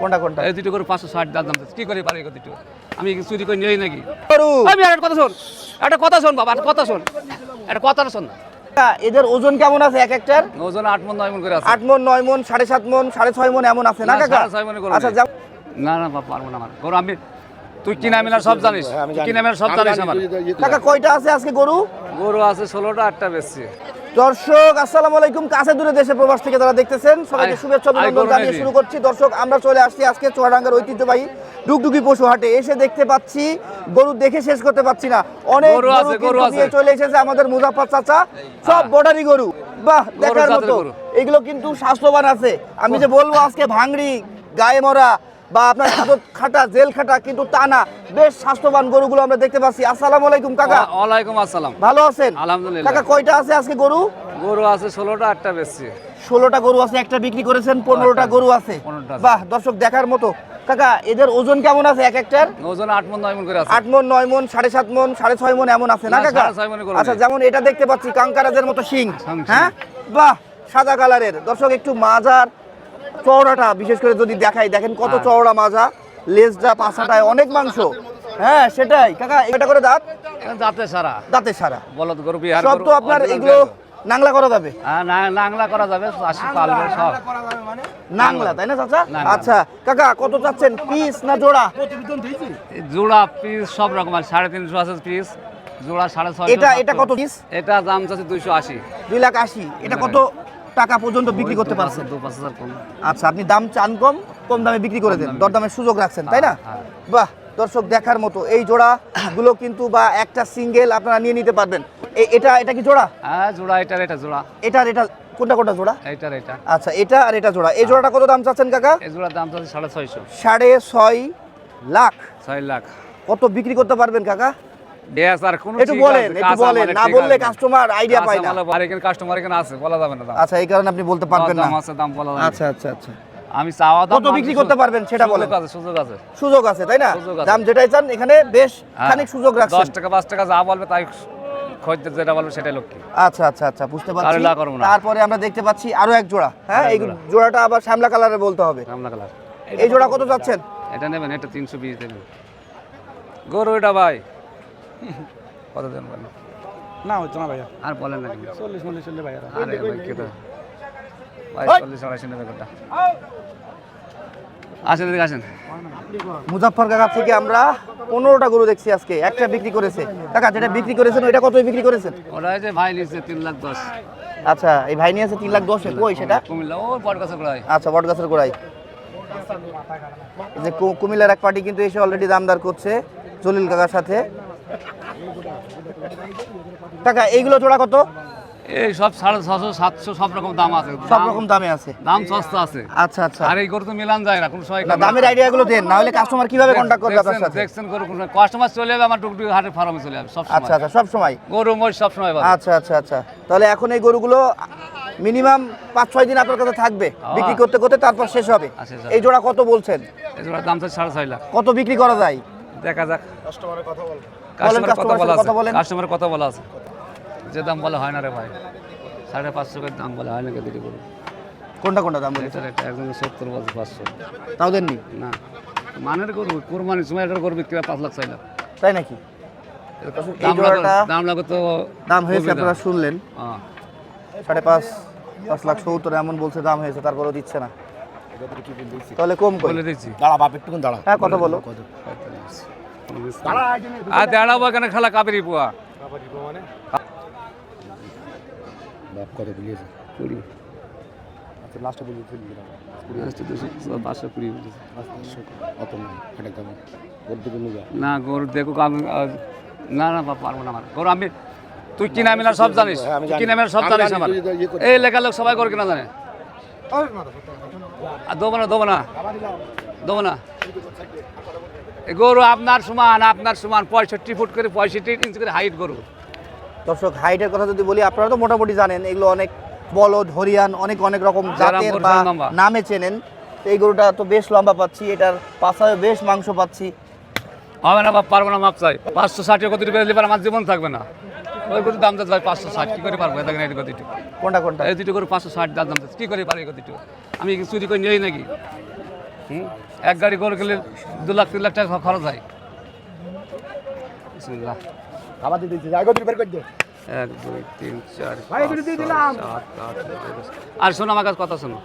কোনটা কোনটা? এই দুটো করে পাঁচশো ষাট দাম দাম। কি করে পারি দুটো? আমি চুরি করে নিয়েই নাকি? আমি একটা কথা শোন একটা কথা শোন বাবা একটা কথা শোন একটা কথা শোন না। এদের ওজন কেমন আছে এক একটার? ওজন আট মন নয় মন করে আছে। আট মন নয় মন সাড়ে সাত মন সাড়ে ছয় মন এমন আছে না কাকা? মনে। আচ্ছা যাও। না না বাবা পারব না আমার। গরু আমি তুই কিনা মিলার সব জানিস। কিনা মিলার সব জানিস আমার। কাকা কয়টা আছে আজকে গরু? গরু আছে ষোলোটা আটটা বেশি দর্শক আসসালামু আলাইকুম। কাছে দূরে দেশে প্রবাস থেকে যারা দেখতেছেন সবাইকে শুভেচ্ছা অভিনন্দন জানিয়ে শুরু করছি। দর্শক আমরা চলে আসছি আজকে চুয়াডাঙ্গার ঐতিহ্যবাহী ডুগডুগি পশু হাটে। এসে দেখতে পাচ্ছি গরু দেখে শেষ করতে পাচ্ছি না। অনেক গরু। নিয়ে চলে এসেছে আমাদের মুজাফর চাচা। সব বর্ডারি গরু। বাহ দেখার মতো। এগুলো কিন্তু স্বাস্থ্যবান আছে। আমি যে বলব আজকে ভাঙড়ি গায়ে মরা বা আপনার হাতত খাটা জেল খাটা কিন্তু তা না। বেশ স্বাস্থ্যবান গরুগুলো আমরা দেখতে পাচ্ছি। আসসালামু আলাইকুম কাকা। ওয়ালাইকুম আসসালাম। ভালো আছেন? আলহামদুলিল্লাহ। কাকা কয়টা আছে আজকে গরু? গরু আছে ষোলোটা আটটা বেশি ষোলোটা গরু আছে একটা বিক্রি করেছেন পনেরোটা। গরু আছে। বাহ দর্শক দেখার মতো। কাকা এদের ওজন কেমন আছে এক একটার? ওজন আট মন নয় মন করে আছে। আট মন নয় মন সাড়ে সাত মন সাড়ে ছয় মন এমন আছে না কাকা। আচ্ছা যেমন এটা দেখতে পাচ্ছি কাঙ্কারাজের মতো শিং, হ্যাঁ? বাহ সাদা কালারের। দর্শক একটু মাজার চওড়াটা বিশেষ করে যদি দেখাই দেখেন কত হ্যাঁ। চওড়া মাজা লেজটা পাশাটায় অনেক মাংস। হ্যাঁ সেটাই। কাকা এটা করে দাঁত? যাতে সারা। দাঁতে সারা। বলদ গরু বিহার সব তো আপনার এগুলো নাংলা করা যাবে? হ্যাঁ, না- নাংলা করা যাবে চাষি পালবে সব। নাংলা। তাই না চাচা? আচ্ছা কাকা কত চাচ্ছেন? পিস না জোড়া? জোড়া পিস সব রকম আছে সাড়ে তিনশো আছে পিস। জোড়া সাড়ে ছয়শো এটা এটা কত পিস? এটা দাম চাচ্ছে দুইশো আশি। দুই লাখ আশি। এটা কত টাকা পর্যন্ত বিক্রি করতে পারছেন? আচ্ছা আপনি দাম চান কম কম দামে বিক্রি করে দেন। দামে। দরদামের সুযোগ রাখছেন তাই না? হ্যাঁ, বাহ দর্শক দেখার মতো এই জোড়া গুলো কিন্তু বা একটা সিঙ্গেল আপনারা নিয়ে নিতে পারবেন। এটা এটা কি জোড়া? হ্যাঁ জোড়া এটার এটা জোড়া। এটা আর এটা কোনটা কোনটা জোড়া? এইটার এটা। আচ্ছা এটা আর এটা জোড়া। এই জোড়াটা কত দাম চাচ্ছেন কাকা? এই জোড়ার দাম চাচ্ছে সাড়ে ছয়শো। সাড়ে ছয় লাখ। ছয় লাখ। কত বিক্রি করতে পারবেন কাকা? একটু বলেন একটু বলেন না বললে কাস্টমার আইডিয়া পায় না। কাস্টমার এখানে আছে বলা যাবে না আচ্ছা এই কারণে আপনি বলতে পারবেন না। আছে দাম বলা যাবে আচ্ছা আচ্ছা আচ্ছা। আমি চাওয়া দাম কত বিক্রি করতে পারবেন সেটা সুযোগ বলেন। আছে সুযোগ আছে। সুযোগ আছে তাই না? দাম যেটাই চান এখানে বেশ হ্যাঁ, খানিক সুযোগ রাখছেন। দশ টাকা পাঁচ টাকা যা বলবে তাই খদ্দের যেটা বলবে সেটাই লক্ষ্মী। আচ্ছা আচ্ছা আচ্ছা বুঝতে পারছি। তারপরে আমরা দেখতে পাচ্ছি আরও এক জোড়া। হ্যাঁ এই জোড়াটা আবার শ্যামলা কালারে বলতে হবে। কালার এই জোড়া কত যাচ্ছেন এটা নেবেন এটা তিনশো বিশ দেবেন। গরু এটা ভাই। কত দেন বলেন? না হচ্ছে না ভাইয়া। আর বলেন না চল্লিশ মল্লিশ চললে ভাইয়া। আরে ভাই ভাই চল্লিশ আড়াইশো নেবে কোনটা আসেন এদিকে আসেন। মুজাফর কাকা থেকে আমরা পনেরোটা গরু দেখছি আজকে একটা বিক্রি করেছে। কাকা যেটা বিক্রি করেছেন ওইটা কত বিক্রি করেছেন? ওটা হচ্ছে ভাই নিচ্ছে তিন লাখ দশ। আচ্ছা এই ভাই নিয়ে আছে তিন লাখ দশে কই সেটা? কুমিল্লা ও বট গাছে প্রায় আচ্ছা বট গাছের গোড়াই যে কু- কুমিল্লার এক পার্টি কিন্তু এসে অলরেডি দামদার করছে জলিল কাকার সাথে। কাকা এইগুলো জোড়া কত? এই সব সাড়ে ছশো সাতশো সব রকম দাম আছে। সব রকম দামে আছে। দাম সস্তা আছে। আচ্ছা আচ্ছা। আর এই গরু তো মিলান যায় না কোন সময় দামের আইডিয়া গুলো দেন না হলে কাস্টমার কীভাবে কন্ট্যাক্ট করবে আপনার সাথে? দেখছেন গরু কোন কাস্টমার চলে যাবে আমার টুকটুকি হাটের ফার্মে চলে যাবে সব আচ্ছা সময়। আচ্ছা সব সময়? গরু মোষ সব সময় পাবে। আচ্ছা আচ্ছা আচ্ছা। তাহলে এখন এই গরুগুলো মিনিমাম পাঁচ ছয় দিন আপনার কাছে থাকবে। বিক্রি করতে করতে তারপর শেষ হবে। আচ্ছা, আচ্ছা। এই জোড়া কত বলছেন? এই জোড়ার দাম তো সাড়ে ছয় লাখ। কত বিক্রি করা যায়? দেখা যাক। কাস্টমারের কথা বলা আছে কথা বলেন। কাস্টমারের কথা বলা আছে। যে দাম বলা হয় না রে ভাই। সাড়ে পাঁচশো করে দাম বলা হয় না কেটে গরু কোনটা কোনটা দাম বলেছে? একটা একদম সত্তর বছর পাঁচশো। তাও দেননি? না। মানের গরু কোরবানি সময় এটার গরু বিক্রি হয় পাঁচ লাখ লাখ। তাই নাকি? দাম লাগো দাম তো দাম হয়েছে আপনারা শুনলেন। হ্যাঁ। সাড়ে পাঁচ পাঁচ লাখ সত্তর এমন বলছে দাম হয়েছে তারপরেও দিচ্ছে না। তাহলে কম করি। বলে দিচ্ছি। দাঁড়া বাপ একটু দাঁড়া। হ্যাঁ কথা বলো বাপ কত দিয়েছে কুড়ি। আচ্ছা লাস্টে বলি পাঁচশো কুড়ি অত না যা। না গরু দেখো আমি না না পারব না আমার। গরু আমি তুই কিনা মিলার সব জানিস। হ্যাঁ, তুই কিনা মিলার সব জানিস আমার। ইয়ে। এই লেখার লোক সবাই করে কিনা জানে। আর দেবো না দেবো না দেবো না গরু আপনার সমান আপনার সমান পঁয়ষট্টি ফুট করে পঁয়ষট্টি ইঞ্চি করে হাইট গরু। দর্শক হাইটের কথা যদি বলি আপনারা তো মোটামুটি জানেন এগুলো অনেক বলদ হরিয়ান অনেক অনেক রকম জাতের বা নামে চেনেন এই গরুটা তো বেশ লম্বা পাচ্ছি এটার পাশায় বেশ মাংস পাচ্ছি। হবে না পারব না মাপ চাই। পাঁচশো ষাট কত আমার জীবন থাকবে না। ওই দাম পাঁচশো ষাট কি করে পারব দেখেন এই গতিটু কোনটা কোনটা? এই দুটো করে পাঁচশো ষাট দাম যাচ্ছে কি করে পারি এই গতিটু আমি চুরি করে নিয়েই নাকি? এক গাড়ি গরু গেলে দু লাখ তিন লাখ টাকা খরচ হয়। খাবার দিয়ে দিচ্ছি আগে বের করে দে এক দুই তিন চার। আর শোনো আমার কাছে কথা শোনো।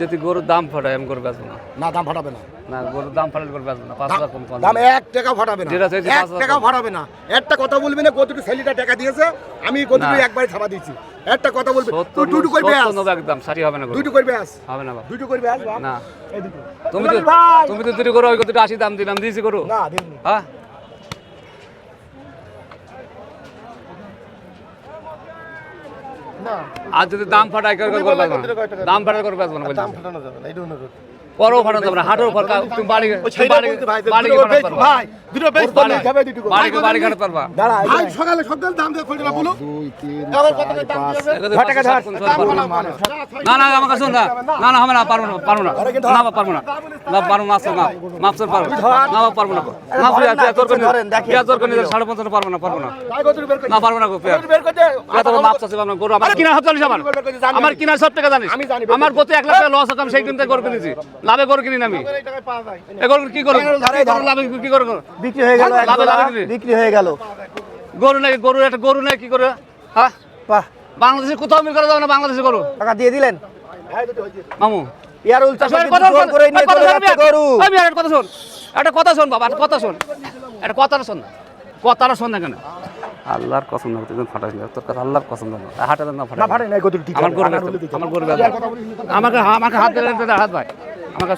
যদি গরুর দাম ফাটায় আমি গরু বেচবো না না দাম ফাটাবে না। না গরুর দাম ফাটালে গরু বেচবো না পাঁচ হাজার কম দাম এক টাকা ফাটাবে না। এক টাকা। ফাটাবে না। একটা কথা বলবি না কতটুকু ছেলেটা টাকা দিয়েছে আমি কতটুকু। একবারে ছাপা দিয়েছি। একটা কথা বলবি। তুই দুটো করবি আস একদম সারি হবে না দুটো করবি আস হবে না দুটো করবি আস না। এই দুটো। তুমি তো তুমি তো দুটো করো ওই দুটো আশি দাম দিলাম দিয়েছি করো। না দেবনি হ্যাঁ? না। আর যদি দাম ফাটায় করে করে দাম ফাটায় করে বেচবো না দাম ফাটানো যাবে না এটা অনুরোধ পরও হাটের উপর তুমি বাড়ি বাড়ি ভাই বাড়ি দুটো ফাটাতে ভাই দুটো বাড়ি বলে যাবে দুটো বাড়ি পারবা। দাঁড়া ভাই সকালে সকালে দাম দিয়ে বলো আবার কত দাম না। না আমার কাছে না। না না হবে না পারব না পারব না। না পারব না। না পারব না না। পারব না পারব না। না ধরেন না, পেঁয়াজ তোর। পেঁয়াজ তোর করে পারব না পারব না। ভাই কত বের করে না পারব না বের করে দে মাপ আপনার গরু আমার কিনা হাত জানিস আমার। আমার কিনা সব টাকা জানিস। আমি জানি, আমার গত এক লাখ টাকা লস হতাম সেই দিন থেকে গরু কিনেছি। লাভে গরু কিনি না আমি। গরু কি করব ধরে, কি করব? লাভে কি করব বিক্রি হয়ে গেল লাভে লাভে বিক্রি। হয়ে গেল। গরু নাকি গরু একটা গরু নাকি কি করে? হ্যাঁ? বাহ। বাংলাদেশে কোথাও মিল করা যাবে না বাংলাদেশে গরু? টাকা দিয়ে দিলেন? হ্যাঁ মামু। ইয়ারুল চাষা কথা শোন, করে নিয়ে চলে যাচ্ছে গরু। আমি একটা কথা শোন একটা কথা শোন বাবা একটা কথা শোন একটা কথাটা শোন না কথাটা শোন না কেন? আল্লাহর কসম না তুই ফাটাস না তোর কথা আল্লাহর কসম না হাটে না না ফাটা নাই কত ঠিক আমার গরু আমার গরু না। আমাকে আমাকে হাত দিলে হাত ভাই না না।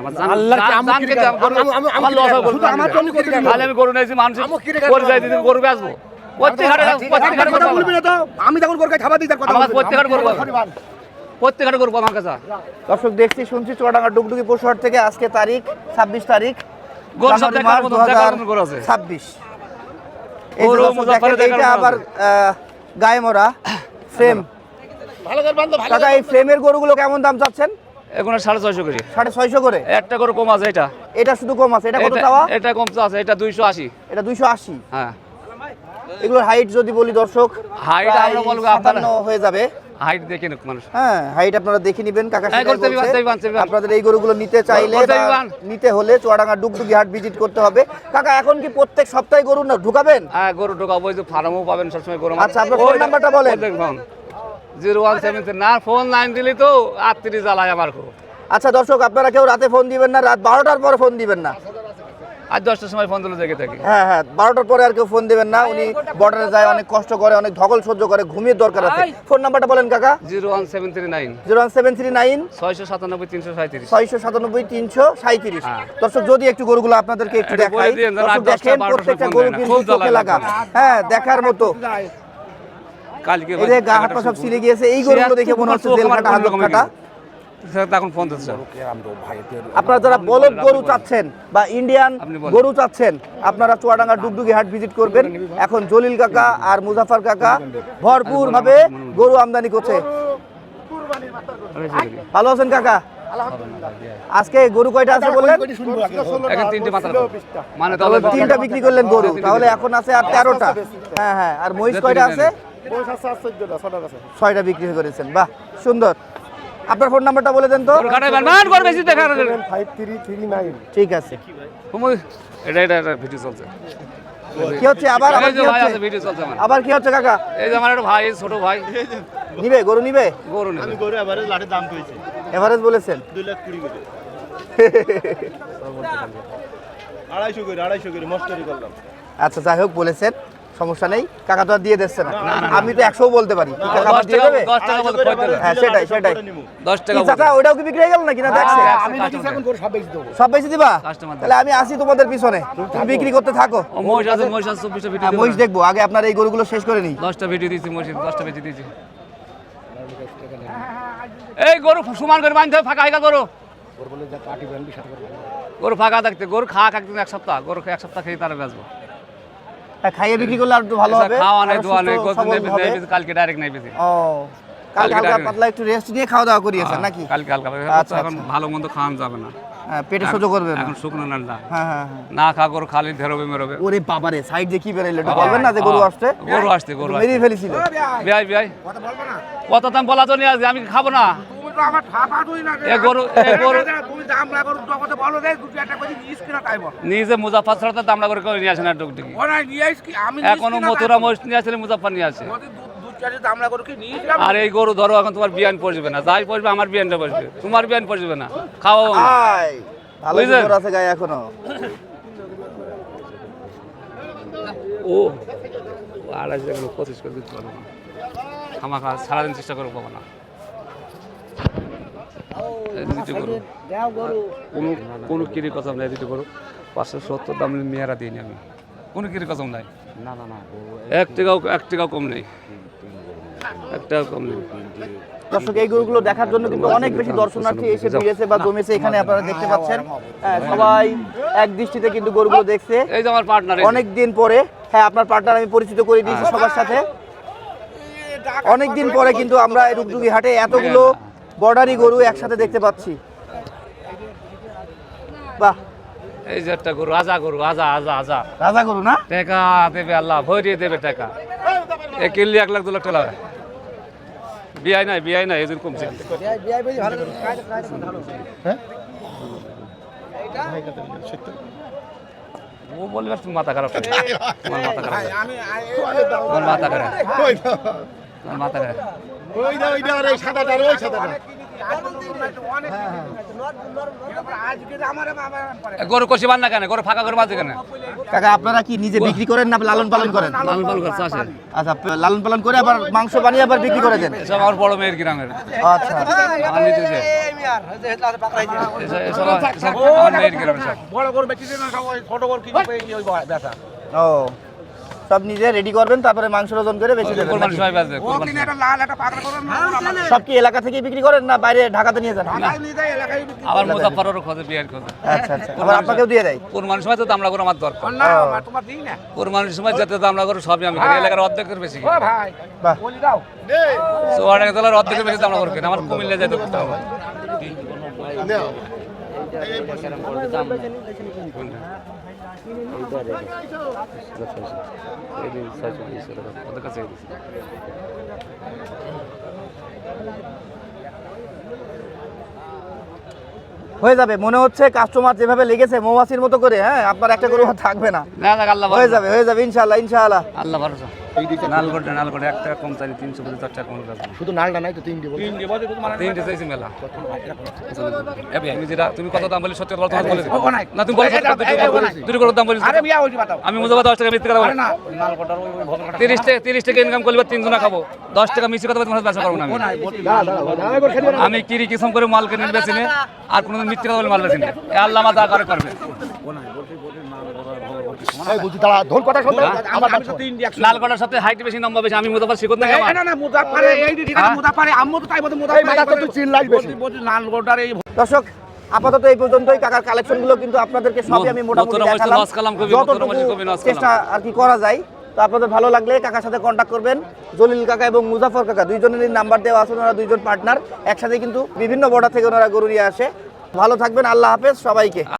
আমার জান আল্লাহর কি জান- আমুক জান কিরে গরু- আমি- আমি- আমার লস হবে। শুধু আমার জন্য কিরে গান? তাহলে আমি গরু নিয়েছি মানুষ আমুক করে যাই দিদি গরু বেচবো প্রত্যেক হাটে প্রত্যেক হাটে কথা গরু বলবি না তো। আমি যখন করে খাবার দিই তার কথা আমার প্রত্যেক গরু গরু আমার কাছে। দর্শক দেখছি শুনছি চুয়াডাঙ্গা ডুগডুগি পশুহাট থেকে আজকে তারিখ ছাব্বিশ তারিখ। গরু সব দেখার মতো দেখার মতো গরু আছে। ছাব্বিশ। গরু আবার গায়ে মরা ফ্রেম কাকা এই ফ্রেমের গরুগুলো কেমন দাম চাচ্ছেন? এখন সাড়ে ছয়শো করে। সাড়ে ছয়শো করে? একটা করে কম আছে এটা। এটা শুধু কম আছে। এটা কত চাওয়া? এটা কম আছে এটা দুইশো আশি। এটা দুইশো আশি? হ্যাঁ। এগুলোর হাইট যদি বলি দর্শক Height আমরা বলব আপনারা- হয়ে যাবে। হাইট দেখে নিক মানুষ। হ্যাঁ হাইট আপনারা দেখে নেবেন কাকা হ্যাঁ। আপনাদের এই গরুগুলো নিতে চাইলে। নিতে হলে চুয়াডাঙ্গা ডুগডুগি হাট ভিজিট করতে হবে। কাকা এখন কি প্রত্যেক সপ্তাহে গরু না ঢুকাবেন? হ্যাঁ গরু ঢোকাবো ওই যে ফার্মও পাবেন সবসময় গরু। আচ্ছা, আপনার ফোন নাম্বারটা বলেন। জিরো ওয়ান সেভেন না ফোন লাইন দিলি তো আটত্রিশ জ্বালায় আমার খুব। আচ্ছা দর্শক আপনারা কেউ রাতে ফোন দিবেন না রাত বারোটার পরে ফোন দিবেন না। আজ দশটার সময় ফোন দিলে দেখে থাকি। হ্যাঁ হ্যাঁ বারোটার পরে আর কেউ ফোন দিবেন না। উনি বর্ডারে যায় অনেক কষ্ট করে অনেক ধকল সহ্য করে ঘুমিয়ে দরকার আছে। ফোন নাম্বারটা বলেন কাকা। Zero one seven three nine. Zero one seven three nine. ছয়শো সাতানব্বই তিনশো সাঁত্রিশ ছয়শো সাতানব্বই তিনশো সাঁত্রিশ হ্যাঁ। দর্শক যদি একটু গরুগুলো আপনাদেরকে একটু দেখাই দেখেন প্রত্যেকটা গরু। কিন্তু চোখে লাগা। হ্যাঁ দেখার মতো। কালকে এই যে গা হাত পা সব ছিঁড়ে গিয়েছে এই গরুগুলো দেখে মনে হচ্ছে জেল খাটা এখন ফোন আপনারা যারা বলদ গরু চাচ্ছেন বা ইন্ডিয়ান গরু চাচ্ছেন আপনারা চুয়াডাঙ্গা ডুগডুগি হাট ভিজিট করবেন। এখন জলিল কাকা আর মুজাফার কাকা ভরপুর ভাবে গরু আমদানি করছে। ভালো আছেন কাকা? আজকে গরু কয়টা আছে বললেন? মানে তিনটা বিক্রি করলেন গরু। তাহলে এখন আছে আর তেরোটা। হ্যাঁ হ্যাঁ আর মহিষ কয়টা আছে? ছয়টা বিক্রি করেছেন। বাহ সুন্দর। আপনার ফোন নাম্বারটা বলে দেন তো। ঠিক আছে। এটা এটা এটা ভিডিও চলছে। কি হচ্ছে? আবার আবার কি হচ্ছে? ভিডিও চলছে আমার। আবার কি হচ্ছে কাকা? এই যে আমার একটা ভাই ছোট ভাই। নিবে গরু নিবে? গরু নেবে। গরু এবারে লাঠের দাম কইছে। এভারেজ বলেছেন? দুই লাখ কুড়ি করে আড়াইশো করে আড়াইশো করে মস্তারি করলাম। আচ্ছা যাই হোক বলেছেন। সমস্যা নেই কাকা তো আর দিয়ে দিচ্ছে না। আমি তো একশো বলতে পারি। কাকা দিয়ে দেবে? হ্যাঁ সেটাই সেটাই। দশ কি টাকা চাচা ওইটাও কি বিক্রি হয়ে গেল নাকি না? দেখছে। হ্যাঁ, সব বেশি দেবো। তাহলে আমি আসি তোমাদের পিছনে। তুমি বিক্রি করতে থাকো। মহিষ হ্যাঁ, দেখব। আগে আপনার এই গরুগুলো শেষ করে নিই। দশটা ভিডিও দিয়েছি মহিষ দশটা বেশি দিয়েছি। এই গরু সমান করে বাঁধতে হবে ফাঁকা হয়ে গেল গরু। গরু ফাঁকা থাকতে গরু খাওয়া একদিন এক সপ্তাহ। গরু এক সপ্তাহ খেয়ে তারা বেচবো। হ্যাঁ, খাইয়ে বিক্রি করলে আর একটু ভালো হবে খাওয়া নেই দোয়া নেই কালকে ডাইরেক্ট নেই বেশি ও কালকে কালকে হালকা পাতলা একটু রেস্ট নিয়ে খাওয়া দাওয়া করিয়েছেন নাকি? কালকে হালকা আচ্ছা, এখন ভালো মন্দ খাওয়ানো যাবে না। হ্যাঁ পেটে সহ্য করবে না। এখন শুকনো না না। হ্যাঁ হ্যাঁ হ্যাঁ। না খা গরু খালি ধেরবে মেরবে। ওরে বাবারে সাইড দিয়ে কি বেরাইলো একটু বলবেন না যে গরু আসছে? গরু আসছে গরু মেরিয়ে ফেলেছিল। বিয়াই বিয়াই কত দাম বলা তো নিয়ে আসবে আমি খাব না? নিজে মুজাফর ছাড়া তো দামড়া করে নিয়ে আসে না টুকটুকি এখনও মথুরা মহিষ আসলে মুজাফর আসে। আর এই গরু ধরো এখন তোমার বিয়ান পড়বে না। যাই পড়বে আমার বিয়ানটা পড়বে। তোমার বিয়ান পড়বে না। আছে গায়ে এখনও। ও আড়াইশো পঁচিশ করে দিতে পারব না। আমাকে সারাদিন চেষ্টা করব না। কোনো কোনো কিরি কসম নাই দুটো গরু পাঁচশো সত্তর দাম মেয়েরা দিইনি আমি। কোনো কিরি কসম নাই। না না না এক টাকাও এক টাকাও কম নেই। এক টাকাও কম নেই। দর্শক এই গরুগুলো দেখার জন্য কিন্তু অনেক বেশি দর্শনার্থী এসে ভিড়েছে বা জমেছে এখানে আপনারা দেখতে পাচ্ছেন। হ্যাঁ, সবাই এক দৃষ্টিতে কিন্তু গরুগুলো দেখছে। এই যে আমার পার্টনার অনেক দিন পরে হ্যাঁ আপনার পার্টনার আমি পরিচিত করে দিয়েছি সবার সাথে। অনেক দিন পরে কিন্তু আমরা এই রূপডুবি হাটে এতগুলো বর্ডারি গরু একসাথে দেখতে পাচ্ছি। বাহ। এই যে একটা গরু আজা গরু আজা আজা আজা। রাজা গরু না? টাকা দেবে আল্লাহ ভরিয়ে দেবে টাকা। এ কিনলে এক লাখ দু লাখ টাকা। বিআই নাই বিআই নাই এদের কমছে। ও বলবে মাথা খারাপ মাথা খারাপ মাথা খারাপ ওই ওই সাদাটা ওই সাদাটা। করে গরু কষি বান না কেন? গরু ফাঁকা করে বাজে কেন? কাকা আপনারা কি নিজে বিক্রি করেন না লালন পালন করেন? লাল পাল করছে আসে আচ্ছা লালন পালন করে আবার মাংস বানিয়ে আবার বিক্রি করে দেন? আমার বড় মেয়ের গ্রামের। আচ্ছা। আমার আমার মেয়ের গ্রামের বড় করে বেশি দিন না সব ওই ছোট করে কিনে ওই বেচা ও। সব নিজে রেডি করবেন তারপরে মাংস ওজন করে বেশি দেবেন না? সব কি এলাকা থেকে বিক্রি করেন না বাইরে ঢাকাতে নিয়ে যান? আবার খোঁজে বিয়ের খোঁজে। আচ্ছা আচ্ছা। আবার আপনাকেও দিয়ে দেয়? কোরবানির সময় তো দামলা করে আমার দরকার। কর না তোমার দিই না। কোরবানির সময় যাতে দামলা করে সবই আমি কিনি এলাকার অর্ধেকের বেশি ও ভাই বাহ। বলি দাও। সোয়াডাঙ্গা জেলার অর্ধেকের বেশি দামলা করে আমার কুমিল্লা যেতে করতে হবে। হয়ে যাবে মনে হচ্ছে কাস্টমার যেভাবে লেগেছে মৌমাছির মতো করে হ্যাঁ আপনার একটা করে থাকবে না। না না আল্লাহ হয়ে যাবে হয়ে যাবে ইনশাআল্লাহ ইনশাআল্লাহ। আল্লাহ ভরসা। নালগোটে নালগোটে এক টাকা কম চাই তিনশো পঁচিশ চার টাকা কম শুধু নালটা নাই তো তিনটে চাইছি মেলা। তুমি যেটা তুমি কত দাম বলি সত্যি কথা বলে না তুমি বলো দুটো করে দাম বলি আমি মুজাফা দশ টাকা মিথ্যে কথা বলি। তিরিশ টাকা তিরিশ টাকা ইনকাম করলে তিনজনা খাব। দশ টাকা মিশে কথা তোমার ব্যবসা করব না আমি। আমি কিরি কিসম করে মাল কিনে বেছি নে, আর কোনোদিন মিথ্যে কথা বলে মাল বেছি নে। এ আল্লাহ মাথা করে করবে। এই দাঁড়া ধন কটা শুনতে আমার আমি তো তিন একশো লাল কটার সাথে হাইট বেশি নম্বর বেশি আমি মুজাফা শিখত না না না মুজাফারে এই ঠিক আছে তো তাই বলতে এই তুই চিল্লাই বেশি। লাল কোটার এই দর্শক আপাতত এই পর্যন্তই। কাকার কালেকশনগুলো কিন্তু আপনাদেরকে সবই আমি মোটামুটি দেখালাম। নস কালাম কবি, যতটুকু মথুরা মহিষের কবি নস কালাম। চেষ্টা আর কি করা যায় তো আপনাদের ভালো লাগলে কাকার সাথে কন্ট্যাক্ট করবেন। জলিল কাকা এবং মুজাফর কাকা দুইজনেরই নাম্বার দেওয়া আছে ওনারা দুইজন পার্টনার একসাথে কিন্তু বিভিন্ন বর্ডার থেকে ওনারা গরু নিয়ে আসে। ভালো থাকবেন আল্লাহ হাফেজ সবাইকে।